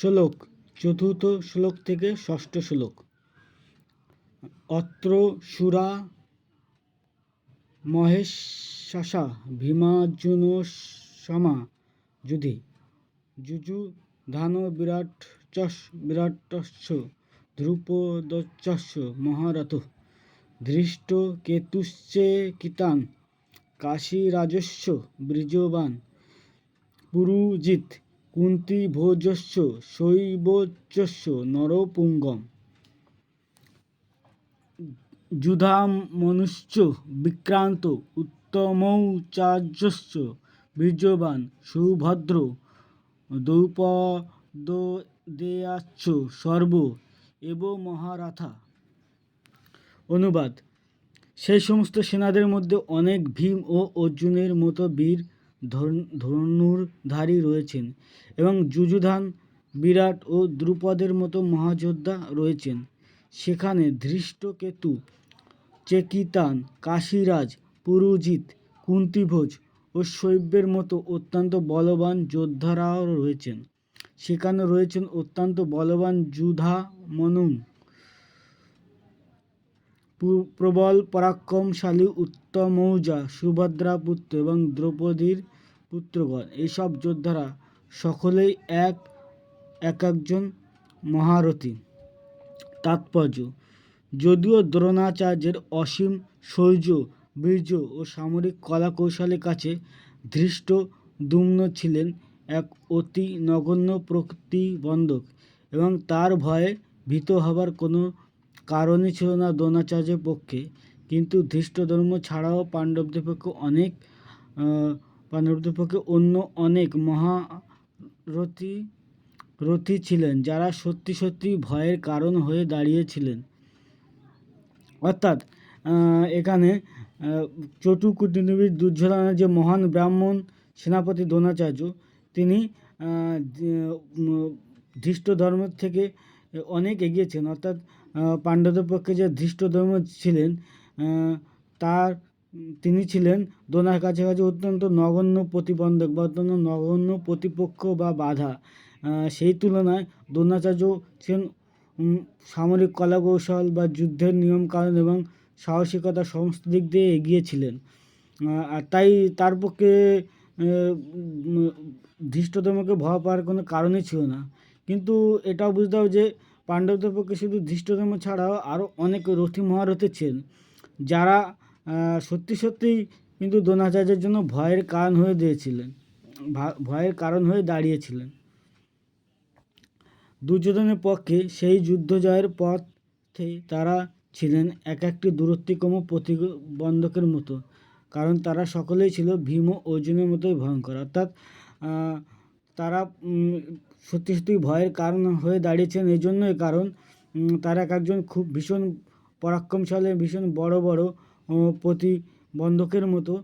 শ্লোক, চতুর্থ শ্লোক থেকে ষষ্ঠ শ্লোক। অত্র সুরা মহেশাসা ভীমার্জুন সমা যুধি। যুজু ধান বিরাট চস বিরাটস্য ধ্রুপদচস্য মহারথ। ধৃষ্ট কেতুশ্চে কিতান, কাশীরাজস্য বীর্যবান পুরুজিৎ কুন্তি ভোজস্য শৈবচস্য নরপুঙ্গম। যুধামনুশ্চ, বিক্রান্ত উত্তমৌচার্যস্য বীর্যবান, সুভদ্র দ্রৌপদেয়াশ্চ সর্ব এব মহারাথা। অনুবাদ। সেই সমস্ত সেনাদের মধ্যে অনেক ভীম ও অর্জুনের মতো বীর ধনুর্ধারী রয়েছেন এবং যুযুধান, বিরাট ও দ্রুপদের মতো মহাযোদ্ধা রয়েছেন। সেখানে ধৃষ্টকেতু, চেকিতান, কাশীরাজ, পুরুজিৎ, কুন্তিভোজ ও শৈব্যের মতো অত্যন্ত বলবান যোদ্ধারাও রয়েছেন। সেখানে রয়েছেন অত্যন্ত বলবান যুধামনু পু- প্রবল পরাক্রমশালী উত্তমৌজা, সুভদ্রা পুত্র এবং দ্রৌপদীর পুত্রগণ এইসব যোদ্ধারা সকলেই এক এক একজন মহারথী। তাৎপর্য, যদিও দ্রোণাচার্যের অসীম শৌর্য, বীর্য ও সামরিক কলা কৌশলের কাছে ধৃষ্ট দুম্ন ছিলেন এক অতি নগণ্য প্রতিবন্ধক এবং তার ভয়ে ভীত হবার কোনো কারণই ছিল না দ্রোণাচার্যের পক্ষে। কিন্তু ধৃষ্টধর্ম ছাড়াও পাণ্ডবদের পক্ষে অনেক পাণ্ডবদের পক্ষে অন্য অনেক মহারথী, রথী ছিলেন যারা সত্যি সত্যি ভয়ের কারণ হয়ে দাঁড়িয়েছিলেন। অর্থাৎ এখানে চটু কুটনীতিবিদ দুর্যোধনের যে মহান ব্রাহ্মণ সেনাপতি দ্রোণাচার্য, তিনি ধৃষ্ট ধর্মের থেকে অনেক এগিয়েছেন। অর্থাৎ পাণ্ডবদের পক্ষে যে ধৃষ্ট ধর্ম ছিলেন তার তিনি ছিলেন দ্রোণার কাছাকাছি অত্যন্ত নগণ্য প্রতিবন্ধক বা অত্যন্ত নগণ্য প্রতিপক্ষ বা বাধা। সেই তুলনায় দ্রোণাচার্য ছিলেন সামরিক কলা কৌশল বা যুদ্ধের নিয়মকানুন এবং সাহসিকতা সমস্ত দিক দিয়ে এগিয়ে ছিলেন। আর তাই তার পক্ষে ধৃষ্টতমকে ভয় পাওয়ার কোনো কারণই ছিল না। কিন্তু এটাও বুঝতে হবে যে পাণ্ডবদের পক্ষে শুধু ধৃষ্টতম ছাড়াও আরও অনেক রথী মহারথী ছিলেন, যারা সত্যি সত্যিই কিন্তু দ্রোণাচার্যের জন্য ভয়ের কারণ হয়ে দিয়েছিলেন। ভয়ের কারণ হয়ে দাঁড়িয়েছিলেন। দুর্যোধনের পক্ষে সেই যুদ্ধ জয়ের পথে তারা ছিলেন এক একটি দূরত্বিকম প্রতিবন্ধকের মতো, কারণ তারা সকলেই ছিল ভীম অর্জুনের মতোই ভয়ঙ্কর। অর্থাৎ তারা সত্যি সত্যি ভয়ের কারণ হয়ে দাঁড়িয়েছেন এই জন্যই কারণ তারা এক একজন খুব ভীষণ পরাক্রমশালী, ভীষণ বড় বড় প্রতিবন্ধকের মতো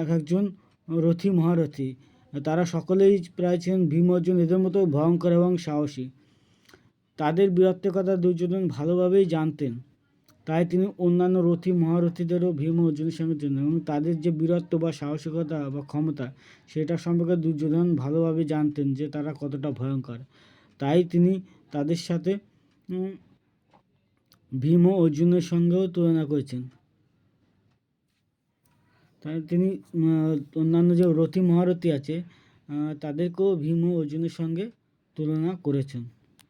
এক একজন রথী, মহারথী। তারা সকলেই প্রায় ছিলেন ভীম অর্জুন। এদের মতো ভয়ঙ্কর এবং সাহসী। তাদের বীরত্বের কথা দুর্যোধন ভালোভাবেই জানতেন। তাই তিনি অন্যান্য রথী, মহারথীদেরও ভীম অর্জুনের সঙ্গে চেনেন এবং তাদের যে বীরত্ব বা সাহসিকতা বা ক্ষমতা, সেটা সম্পর্কে দুর্যোধন ভালোভাবে জানতেন যে তারা কতটা ভয়ঙ্কর। তাই তিনি তাদের সাথে ভীম অর্জুনের সঙ্গেও তুলনা করেছেন। তাই তিনি অন্যান্য যে রথী মহারথী আছে তাদেরকেও ভীম ও অর্জুনের সঙ্গে তুলনা করেছেন।